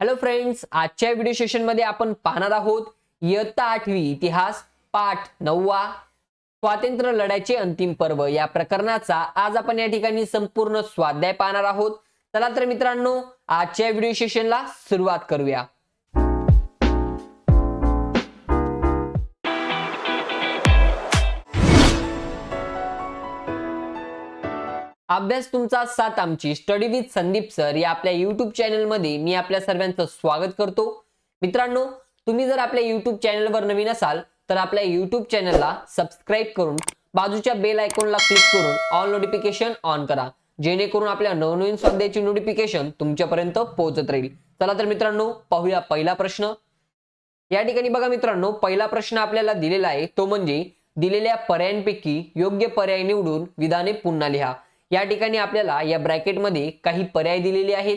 Hello friends आजच्या video सेशनमध्ये आपण पाहणार आहोत इयत्ता आठवी इतिहास पाठ नववा स्वातंत्र्य लढ्याचे अंतिम पर्व. या प्रकरणाचा आज आपण या ठिकाणी संपूर्ण स्वाध्याय पाहणार आहोत. चला तर मित्रांनो आजच्या व्हिडिओ सेशनला सुरुवात करूया. अभ्यास तुमचा साथ आमची. स्टडी विथ संदीप सर या आपल्या युट्यूब चॅनलमध्ये मी आपल्या सर्वांचं स्वागत करतो. मित्रांनो तुम्ही जर आपल्या युट्यूब चॅनलवर नवीन असाल तर आपल्या युट्यूब चॅनलला सबस्क्राईब करून बाजूच्या बेल आयकॉनला क्लिक करून ऑल नोटिफिकेशन ऑन करा. जेणेकरून आपल्या नवनवीन स्वाध्यायाची नोटिफिकेशन तुमच्यापर्यंत पोहोचत राहील. चला तर मित्रांनो पाहूया पहिला प्रश्न. या ठिकाणी बघा मित्रांनो पहिला प्रश्न आपल्याला दिलेला आहे तो म्हणजे दिलेल्या पर्यायांपैकी योग्य पर्याय निवडून विधाने पुन्हा लिहा. या ठिकाणी आपल्याला या ब्रॅकेटमध्ये काही पर्याय दिलेले आहेत.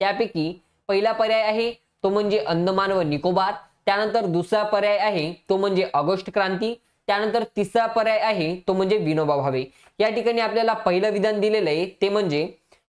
त्यापैकी पहिला पर्याय आहे तो म्हणजे अंदमान व निकोबार. त्यानंतर दुसरा पर्याय आहे तो म्हणजे ऑगस्ट क्रांती. त्यानंतर तिसरा पर्याय आहे तो म्हणजे विनोबा भावे. या ठिकाणी आपल्याला पहिलं विधान दिलेलं आहे ते म्हणजे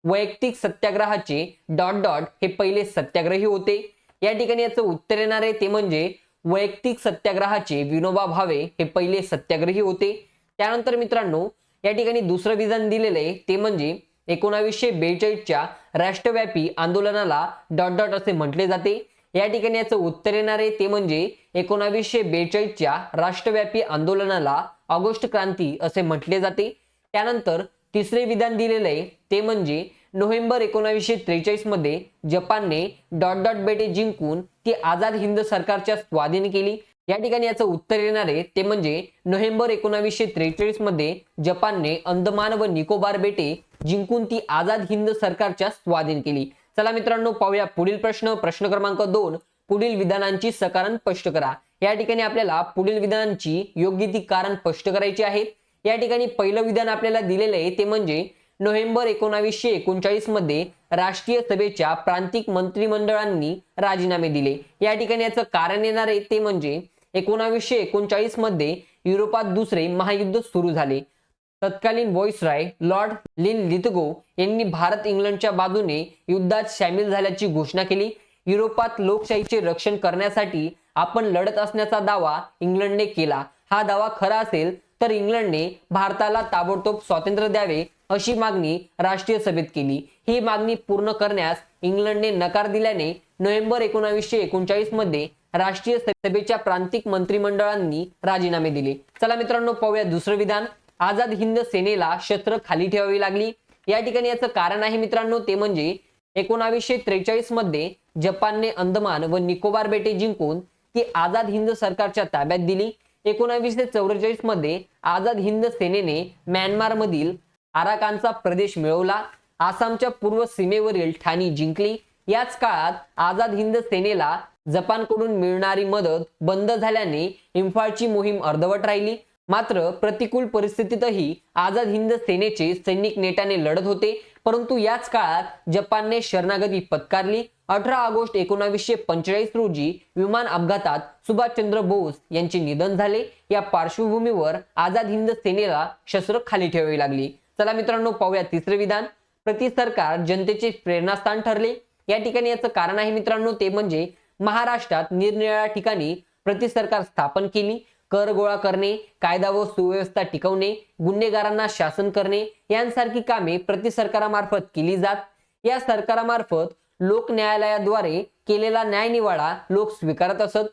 वैयक्तिक सत्याग्रहाचे डॉट डॉट हे पहिले सत्याग्रही होते. या ठिकाणी याचं उत्तर येणार आहे ते म्हणजे वैयक्तिक सत्याग्रहाचे विनोबा भावे हे पहिले सत्याग्रही होते. त्यानंतर मित्रांनो या ठिकाणी दुसरं विधान दिलेलं आहे ते म्हणजे एकोणावीसशे बेचाळीसच्या राष्ट्रव्यापी आंदोलनाला डॉट डॉट असे म्हटले जाते. या ठिकाणी याचं उत्तर येणार आहे ते म्हणजे एकोणावीसशे बेचाळीसच्या राष्ट्रव्यापी आंदोलनाला ऑगस्ट क्रांती असे म्हटले जाते. त्यानंतर तिसरे विधान दिलेलं आहे ते म्हणजे नोव्हेंबर एकोणावीसशे त्रेचाळीसमध्ये जपानने डॉट डॉट बेटे जिंकून ती आझाद हिंद सरकारच्या स्वाधीन केली. या ठिकाणी याचं उत्तर येणार आहे ते म्हणजे नोव्हेंबर एकोणावीसशे त्रेचाळीसमध्ये जपानने अंदमान व निकोबार बेटे जिंकून ती आझाद हिंद सरकारच्या स्वाधीन केली. चला मित्रांनो पाहूया पुढील प्रश्न. प्रश्न क्रमांक दोन पुढील विधानांची सकारण स्पष्ट करा. या ठिकाणी आपल्याला पुढील विधानांची योग्य ती कारण स्पष्ट करायची आहेत या ठिकाणी पहिलं विधान आपल्याला दिलेलं आहे ते म्हणजे नोव्हेंबर एकोणावीसशे एकोणचाळीसमध्ये राष्ट्रीय सभेच्या प्रांतिक मंत्रिमंडळांनी राजीनामे दिले. या ठिकाणी याचं कारण येणार आहे ते म्हणजे एकोणावीसशे एकोणचाळीसमध्ये युरोपात दुसरे महायुद्ध सुरू झाले. तत्कालीन व्हॉइसराय लॉर्ड लिन लिथगो यांनी भारत इंग्लंडच्या बाजूने युद्धात सामील झाल्याची घोषणा केली. युरोपात लोकशाहीचे रक्षण करण्यासाठी आपण लढत असण्याचा दावा इंग्लंडने केला. हा दावा खरा असेल तर इंग्लंडने भारताला ताबडतोब स्वातंत्र्य द्यावे अशी मागणी राष्ट्रीय सभेत केली. ही मागणी पूर्ण करण्यास इंग्लंडने नकार दिल्याने नोव्हेंबर एकोणावीसशे एकोणचाळीसमध्ये राष्ट्रीय सभेच्या प्रांतिक मंत्रिमंडळांनी राजीनामे दिले. चला मित्रांनो पाहूया दुसरं विधान. आझाद हिंद सेनेला शस्त्र खाली ठेवावी लागली. या ठिकाणी याचं कारण आहे मित्रांनो ते म्हणजे एकोणावीसशे त्रेचाळीसमध्ये जपानने अंदमान व निकोबार बेटे जिंकून ती आझाद हिंद सरकारच्या ताब्यात दिली. एकोणावीसशे चौवेचाळीसमध्ये आझाद हिंद सेनेने म्यानमार मधील आराकानचा प्रदेश मिळवला. आसामच्या पूर्व सीमेवरील ठाणी जिंकली. याच काळात आझाद हिंद सेनेला जपानकडून मिळणारी मदत बंद झाल्याने इम्फाळची मोहीम अर्धवट राहिली. मात्र प्रतिकूल परिस्थितीतही आझाद हिंद सेनेचे सैनिक नेटाने लढत होते. परंतु याच काळात जपानने शरणागती पत्कारली. अठरा ऑगस्ट एकोणावीसशे पंचेचाळीस रोजी विमान अपघातात सुभाषचंद्र बोस यांचे निधन झाले. या पार्श्वभूमीवर आझाद हिंद सेनेला शस्त्र खाली ठेवावी लागली. चला मित्रांनो पाहूया तिसरे विधान. प्रति सरकार जनतेचे प्रेरणास्थान ठरले. या ठिकाणी याचं कारण आहे मित्रांनो ते म्हणजे महाराष्ट्रात निरनिराळ्या ठिकाणी प्रति सरकार स्थापन केली. कर गोळा करणे कायदा व सुव्यवस्था टिकवणे गुन्हेगारांना शासन करणे यांसारखी कामे प्रति सरकारामार्फत केली जात. या सरकारामार्फत लोक न्यायालयाद्वारे केलेला न्यायनिवाडा लोक स्वीकारत असत.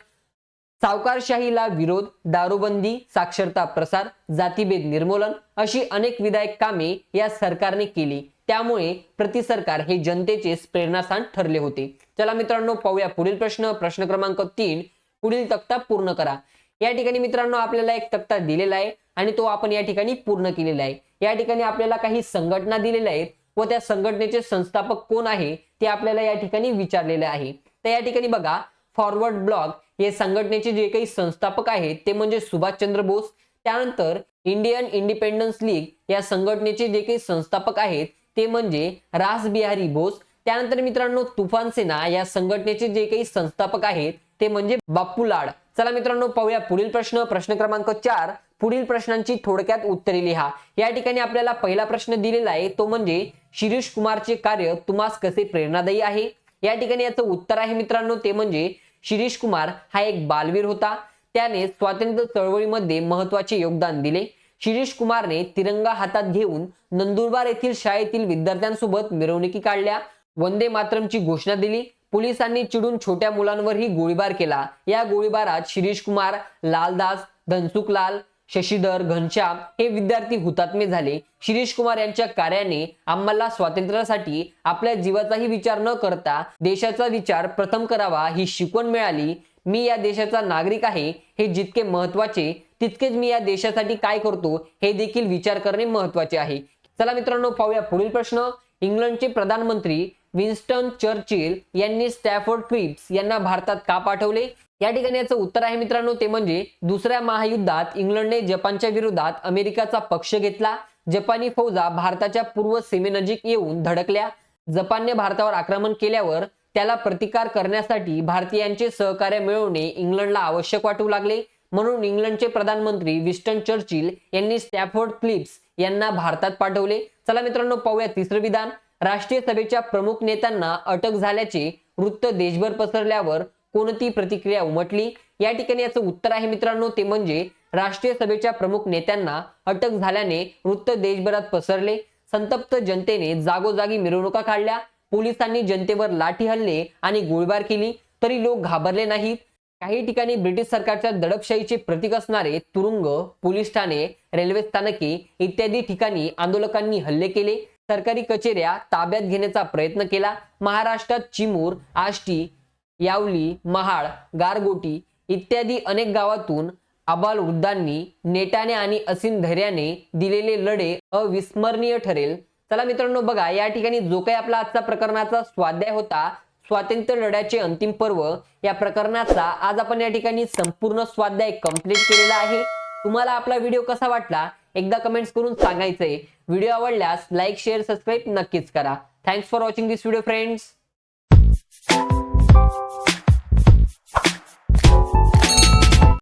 सावकारशाहीला विरोध दारूबंदी साक्षरता प्रसार जातीभेद निर्मूलन अशी अनेक विधायक कामे या सरकारने केली. त्यामुळे प्रति सरकार हे जनतेचे प्रेरणास्थान ठरले होते. चला मित्रांनो पाहूया पुढील प्रश्न. प्रश्न क्रमांक तीन. पुढील तक्ता पूर्ण करा. या ठिकाणी मित्रांनो आपल्याला एक तक्ता दिलेला आहे आणि तो आपण या ठिकाणी पूर्ण केलेला आहे. या ठिकाणी आपल्याला काही संघटना दिलेल्या आहेत व त्या संघटनेचे संस्थापक कोण आहे ते आपल्याला या ठिकाणी विचारलेले आहे. तर या ठिकाणी बघा फॉरवर्ड ब्लॉक हे संघटनेचे जे काही संस्थापक आहेत ते म्हणजे सुभाषचंद्र बोस. त्यानंतर इंडियन इंडिपेंडन्स लीग या संघटनेचे जे काही संस्थापक आहेत ते म्हणजे रासबिहारी बोस. त्यानंतर मित्रांनो तुफान सेना या संघटनेचे जे काही संस्थापक आहेत ते म्हणजे बाप्पू लाड. चला मित्रांनो पाहूया पुढील प्रश्न. प्रश्न क्रमांक चार. पुढील प्रश्नांची थोडक्यात उत्तरे लिहा. या ठिकाणी आपल्याला पहिला प्रश्न दिलेला आहे तो म्हणजे शिरीष कुमारचे कार्य तुम्हास कसे प्रेरणादायी आहे? या ठिकाणी याचं उत्तर आहे मित्रांनो ते म्हणजे शिरीष कुमार हा एक बालवीर होता. त्याने स्वातंत्र्य चळवळीमध्ये महत्त्वाचे योगदान दिले. शिरीष कुमारने तिरंगा हातात घेऊन नंदुरबार येथील शाळेतील विद्यार्थ्यांसोबत मिरवणुकी काढल्या. वंदे मातरमची घोषणा दिली. पोलिसांनी चिडून छोट्या मुलांवरही गोळीबार केला. या गोळीबारात शिरीष कुमार लालदास धनसुखलाल शशीधर घनश्याम हे विद्यार्थी हुतात्मे झाले. शिरीष कुमार यांच्या कार्याने आम्हाला स्वातंत्र्यासाठी आपल्या जीवाचाही विचार न करता देशाचा विचार प्रथम करावा ही शिकवण मिळाली. मी या देशाचा नागरिक आहे. हे जितके महत्त्वाचे तितकेच मी या देशासाठी काय करतो हे देखील विचार करणे महत्त्वाचे आहे. चला मित्रांनो पाहूया पुढील प्रश्न. इंग्लंडचे प्रधानमंत्री विन्स्टन चर्चिल यांनी स्टॅफोर्ड क्रिप्स यांना भारतात का पाठवले? या ठिकाणी याचं उत्तर आहे मित्रांनो ते म्हणजे दुसऱ्या महायुद्धात इंग्लंडने जपानच्या विरोधात अमेरिकाचा पक्ष घेतला. जपानी फौजा भारताच्या पूर्व सीमेनजीक येऊन धडकल्या. जपानने भारतावर आक्रमण केल्यावर त्याला प्रतिकार करण्यासाठी भारतीयांचे सहकार्य मिळवणे इंग्लंडला आवश्यक वाटू लागले. म्हणून इंग्लंडचे प्रधानमंत्री विस्टन चर्चिल यांनी स्टॅफोर्ड क्लिप्स यांना भारतात पाठवले. चला मित्रांनो पाहूया तिसरं विधान. राष्ट्रीय सभेच्या प्रमुख नेत्यांना अटक झाल्याचे वृत्त देशभर पसरल्यावर कोणती प्रतिक्रिया उमटली? या ठिकाणी याचं उत्तर आहे मित्रांनो ते म्हणजे राष्ट्रीय सभेच्या प्रमुख नेत्यांना अटक झाल्याने वृत्त देशभरात पसरले. संतप्त जनतेने जागोजागी मिरवणुका काढल्या. पोलिसांनी जनतेवर लाठी हल्ले आणि गोळीबार केली. तरी लोक घाबरले नाहीत. काही ठिकाणी ब्रिटिश सरकारच्या दडपशाहीचे प्रतीक असणारे तुरुंग पोलीस ठाणे रेल्वे स्थानके इत्यादी ठिकाणी आंदोलकांनी हल्ले केले. सरकारी कचेऱ्या ताब्यात घेण्याचा प्रयत्न केला. महाराष्ट्रात चिमूर आष्टी यावली महाळ गारगोटी इत्यादी अनेक गावातून आबाल वृद्धांनी नेटाने आणि असीम धैर्याने दिलेले लढे अविस्मरणीय ठरेल. चला मित्रांनो बघा या ठिकाणी जो काही आपला आजचा प्रकरणाचा स्वाध्याय होता स्वातंत्र्य लढ्याचे अंतिम पर्व या प्रकरणाचा आज आपण या ठिकाणी संपूर्ण स्वाध्याय कंप्लीट केलेला आहे. तुम्हाला आपला व्हिडिओ कसा वाटला? एकदा कमेंट्स करून सांगायचंय. व्हिडिओ आवडल्यास लाईक शेअर सबस्क्राईब नक्कीच करा. Thanks for watching this video friends